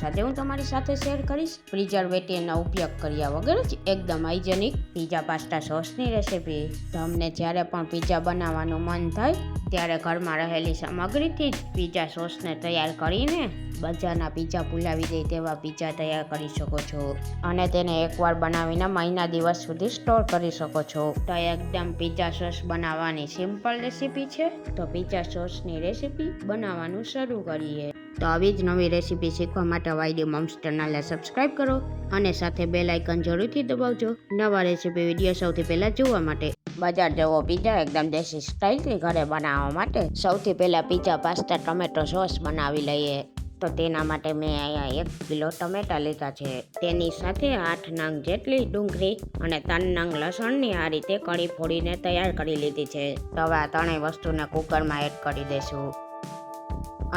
સાથે હું તમારી સાથે શેર કરીશ. પ્રિઝર્વેટિવના ઉપયોગ કર્યા વગર જ એકદમ હાઇજેનિક પીઝા પાસ્તા સોસની રેસીપી તમને જ્યારે પણ પીઝા બનાવવાનું મન થાય, ત્યારે ઘરમાં રહેલી સામગ્રીથી જ પીઝા સોસને તૈયાર કરીને બજારના પીઝા ભૂલાવી દે તેવા પીઝા તૈયાર કરી શકો છો. અને તેને એકવાર બનાવીને મહિના દિવસ સુધી સ્ટોર કરી શકો છો. તો એકદમ પીઝા સોસ બનાવવાની સિમ્પલ રેસીપી છે. તો પીઝા સોસની રેસીપી બનાવવાનું શરૂ કરીએ. તો આવી જ નવી રેસીપી શીખવા માટે વાયડી મમ્સ ચેનલને સબસ્ક્રાઇબ કરો અને સાથે બેલ આઇકન જરૂરથી દબાવજો. નવા રેસીપી વીડિયો સૌથી પહેલાં જોવા માટે. બજાર જવો પીઝા એકદમ દેશી સ્ટાઇલથી ઘરે બનાવવા માટે સૌથી પહેલાં પીઝા, પાસ્તા, ટમેટો સોસ બનાવી લઈએ. તો તેના માટે મેં અહીંયા એક કિલો ટમેટા લીધા છે. તેની સાથે આઠ નંગ જેટલી ડુંગળી અને ત્રણ નંગ લસણની આ રીતે કળી ફોડીને તૈયાર કરી લીધી છે. તો આ ત્રણેય વસ્તુને કુકરમાં એડ કરી દઈશું.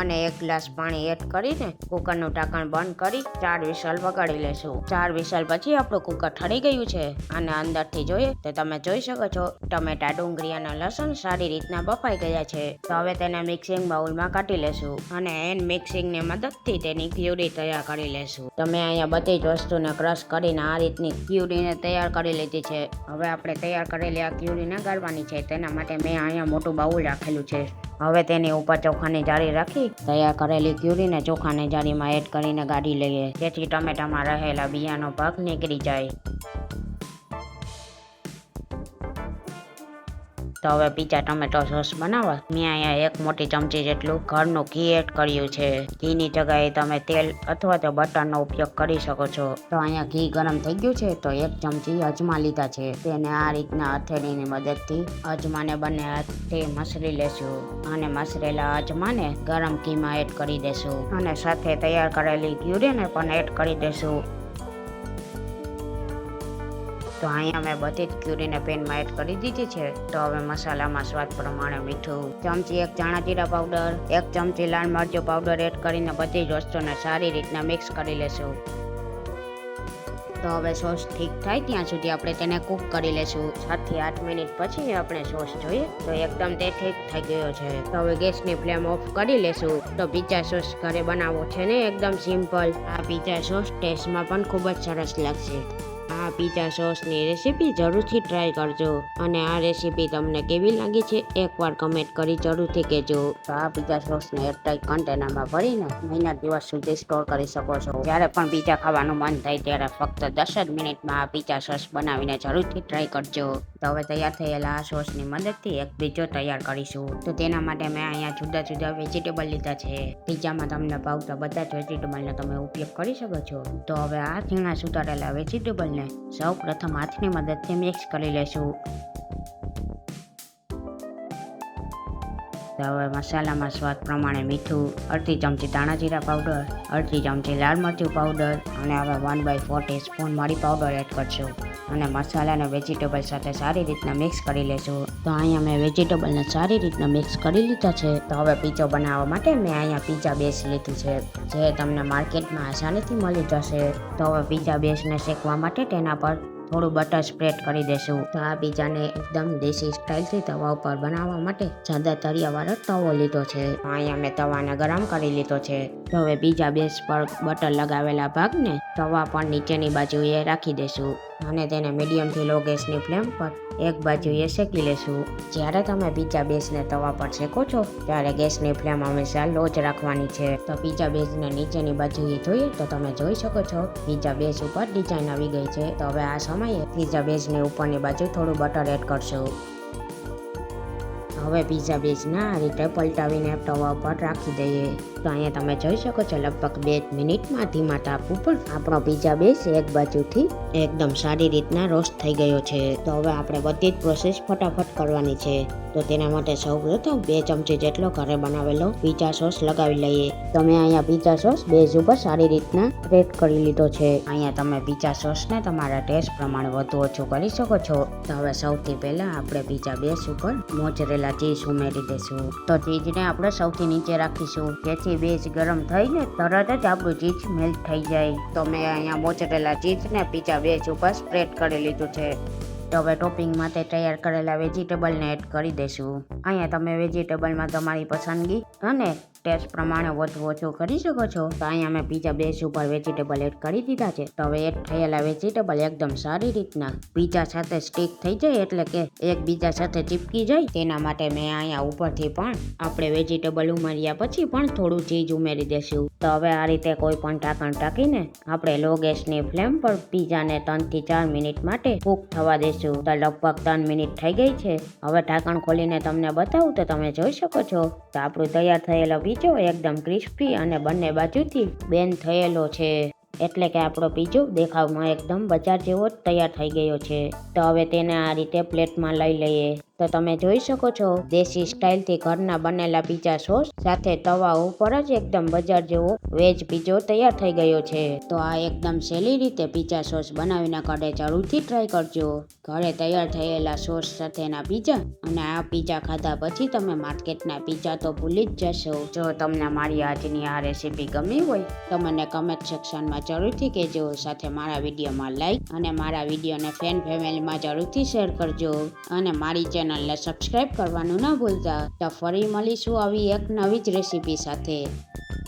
અને એક ગ્લાસ પાણી એડ કરીને કુકરનું ઢાંકણ બંધ કરી ચાર વિસલ વગાડી લેશું. ચાર વિસલ પછી આપણું કુકર ઠરી ગયું છે અને અંદરથી જોઈએ તો તમે જોઈ શકો છો, ટમેટા ડુંગળી અને લસણ સારી રીતના બફાઈ ગયા છે. તો હવે તેને મિક્સિંગ બાઉલમાં કાઢી લેશું અને એન મિક્સિંગની મદદથી તેની ક્યુરી તૈયાર કરી લેશું. તમે અહીંયા બધી જ વસ્તુને ક્રશ કરીને આ રીતની ક્યુરીને તૈયાર કરી લીધી છે. હવે આપણે તૈયાર કરેલી આ ક્યુરીને ગાળવાની છે. તેના માટે મેં અહીંયા મોટું બાઉલ રાખેલું છે. હવે તેની ઉપર ચોખાની જાળી રાખી, તૈયાર કરેલી ક્યુરીને ચોખાની જાળીમાં એડ કરીને ગાઢી લઈએ, જેથી ટમેટામાં રહેલા બિયાનો ભાગ નીકળી જાય. તો હવે બીજા ટમેટો સોસ બનાવવા. મેં અહીંયા એક મોટી ચમચી જેટલું ઘરનું ઘી એડ કર્યું છે. ઘીની જગ્યાએ તમે તેલ અથવા તો બટરનો ઉપયોગ કરી શકો છો. તો અહીંયા ઘી ગરમ થઈ ગયું છે તો એક ચમચી અજમા લીધા છે. તેને આ રીતના હથેળીની મદદથી અજમાને બંને હાથથી મસળી લેશું અને મસરેલા અજમાને ગરમ ઘીમાં એડ કરી દેશું. અને સાથે તૈયાર કરેલી ક્યુરીને પણ એડ કરી દેશું. તો અહીંયા મેં બધી જ ક્યુરીને પેનમાં એડ કરી દીધી છે. તો હવે મસાલામાં સ્વાદ પ્રમાણે મીઠું, ચમચી એક ધાણા જીરા પાવડર, એક ચમચી લાલ મરચું પાવડર એડ કરીને બધી જ વસ્તુને સારી રીતના મિક્સ કરી લેશું. તો હવે સોસ ઠીક થાય ત્યાં સુધી આપણે તેને કૂક કરી લેશું. સાતથી આઠ મિનિટ પછી આપણે સોસ જોઈએ તો એકદમ તે ઠીક થઈ ગયો છે. તો હવે ગેસની ફ્લેમ ઓફ કરી લેશું. તો પીઝા સોસ ઘરે બનાવવો છે ને એકદમ સિમ્પલ. આ પીઝા સોસ ટેસ્ટમાં પણ ખૂબ જ સરસ લાગશે. આ પીઝા સોસની રેસીપી જરૂરથી ટ્રાય કરજો. અને આ રેસીપી તમને કેવી લાગી છે, એકવાર કમેન્ટ કરી જરૂરથી કહેજો. તો આ પીઝા સોસને એરટાઈટ કન્ટેનરમાં ભરીને મહિના દિવસ સુધી સ્ટોર કરી શકો છો. જ્યારે પણ પીઝા ખાવાનું મન થાય ત્યારે ફક્ત દસ જ મિનિટમાં આ પીઝા સોસ બનાવીને જરૂરથી ટ્રાય કરજો. તો હવે તૈયાર થયેલા આ સોસની મદદથી એક બીજો તૈયાર કરીશું. તો તેના માટે મેં અહીંયા જુદા જુદા વેજીટેબલ લીધા છે. પીઝામાં તમને ભાવતા બધા જ વેજીટેબલનો તમે ઉપયોગ કરી શકો છો. તો હવે આ ઝીણા સુધારેલા વેજીટેબલને સૌ પ્રથમ હાથની મદદથી મિક્સ કરી લેશું. હવે મસાલામાં સ્વાદ પ્રમાણે મીઠું, અડધી ચમચી ધાણા જીરા પાવડર, અડધી ચમચી લાલ મરચું પાવડર અને હવે વન બાય ફોર ટીસ્પૂન મરી પાવડર એડ કરશું. અને મસાલાને વેજીટેબલ સાથે સારી રીતના મિક્સ કરી લેશું તો અહીંયા મેં વેજીટેબલને સારી રીતના મિક્સ કરી લીધા છે. તો હવે પીઝો બનાવવા માટે મેં અહીંયા પીઝા બેસ લીધી છે. જે તમને માર્કેટમાં આસાનીથી મળી જશે. તો હવે પીઝા બેસને શેકવા માટે તેના પર થોડું બટર સ્પ્રેડ કરી દેશું. તો આ પીઝાને એકદમ દેશી સ્ટાઇલથી તવા ઉપર બનાવવા માટે સાદા તળિયાવાળો તવો લીધો છે. અહીંયા મેં તવાને ગરમ કરી લીધો છે. તો હવે બીજા બેસ પર બટર લગાવેલા ભાગને તવા પર નીચેની બાજુએ રાખી દેશું અને તેને મીડિયમથી લો ગેસની ફ્લેમ પર એક બાજુએ શેકી લેશું. જ્યારે તમે બીજા બેસને તવા પર શેકો છો, ત્યારે ગેસની ફ્લેમ હંમેશા લો જ રાખવાની છે. તો બીજા બેસને નીચેની બાજુએ જોઈએ તો તમે જોઈ શકો છો, બીજા બેસ ઉપર ડિઝાઇન આવી ગઈ છે. તો હવે આ સમયે પીઝા બેઝની ઉપરની બાજુ થોડું બટર એડ કરશું. હવે પીઝા બેઝના આ રીતે પલટાવીને તવા ઉપર રાખી દઈએ. તો અહીંયા તમે જોઈ શકો છો, લગભગ બે મિનિટમાં ધીમા તાપ ઉપર આપણો પીઝા બેઝ એક બાજુથી. એકદમ સારી રીતના રોસ્ટ થઈ ગયો છે. તો હવે આપણે બધી જ પ્રોસેસ ફટાફટ કરવાની છે. તો તેના માટે સૌ પ્રથમ બે ચમચી જેટલો ઘરે બનાવેલો પીઝા સોસ લગાવી લઈએ. તમે અહીંયા પીઝા સોસ બેઝ ઉપર સારી રીતના સ્પ્રેડ કરી લીધો છે. અહીંયા તમે પીઝા સોસને તમારા ટેસ્ટ પ્રમાણે વધુ ઓછું કરી શકો છો. તો હવે સૌથી પહેલા આપણે પીઝા બેઝ ઉપર મોજરેલા ચીઝ ઉમેરી દઈશું. તો ચીઝને આપણે સૌથી નીચે રાખીશું, જેથી બેઝ ગરમ થઈને તરત જ આપણું ચીજ મેલ્ટ થઈ જાય. તો મેં અહીંયા મોચરેલા ચીજને પીઝા બેઝ ઉપર સ્પ્રેડ કરી લીધું છે. તો હવે ટોપિંગ માટે તૈયાર કરેલા વેજીટેબલને એડ કરી દેશું અહીંયા તમે વેજીટેબલમાં તમારી પસંદગી અને ટેસ્ટ પ્રમાણે વધુ ઓછું કરી શકો છો. તો અહીંયા મેં પીઝા બેઝ ઉપર વેજીટેબલ એડ કરી દીધા છે. તો હવે એડ થયેલા વેજીટેબલ એકદમ સારી રીતના પીઝા સાથે સ્ટીક થઈ જાય એટલે કે એકબીજા સાથે ચીપકી જાય. તેના માટે મેં અહીંયા ઉપરથી પણ આપણે વેજીટેબલ ઉમેર્યા પછી પણ થોડું ચીજ ઉમેરી દેશું તો હવે આ રીતે કોઈ પણ ઢાંકણ ટાંકીને આપણે લો ગેસની ફ્લેમ પર પીઝાને ત્રણથી ચાર મિનિટ માટે કૂક થવા દેશું તો લગભગ ત્રણ મિનિટ થઈ ગઈ છે. હવે ઢાંકણ ખોલીને તમને બતાવું તો તમે જોઈ શકો છો. તો આપણું તૈયાર થયેલો પીઝો એકદમ ક્રિસ્પી અને બંને બાજુથી બેન થયેલો છે. એટલે કે આપણો પીજો દેખાવમાં એકદમ બજાર જેવો જ તૈયાર થઈ ગયો છે. તો હવે તેને આ રીતે પ્લેટમાં લઈ લઈએ. તો તમે જોઈ શકો છો, દેશી સ્ટાઇલથી ઘરના બનેલા પીઝા સોસ સાથે તવા ઉપર જ એકદમ બજાર જેવો વેજ પીઝો તૈયાર થઈ ગયો છે. તો આ એકદમ સહેલી રીતે પીઝા સોસ બનાવીને ઘરે જરૂરથી ટ્રાય કરજો. ઘરે તૈયાર થયેલા સોસ સાથેના પીઝા અને આ પીઝા ખાધા પછી તમે માર્કેટના પીઝા તો ભૂલી જ જશો. જો તમને મારી આજની આ રેસીપી ગમી હોય, તો મને કમેન્ટ સેક્શનમાં જરૂરથી કહેજો. સાથે મારા વિડીયોમાં લાઈક અને મારા વિડીયોને ફેન ફેમિલીમાં જરૂરથી શેર કરજો. અને મારી ચેનલને સબસ્ક્રાઈબ કરવાનું ન ભૂલતા. તો ફરી મળીશું આવી એક નવી જ રેસીપી સાથે.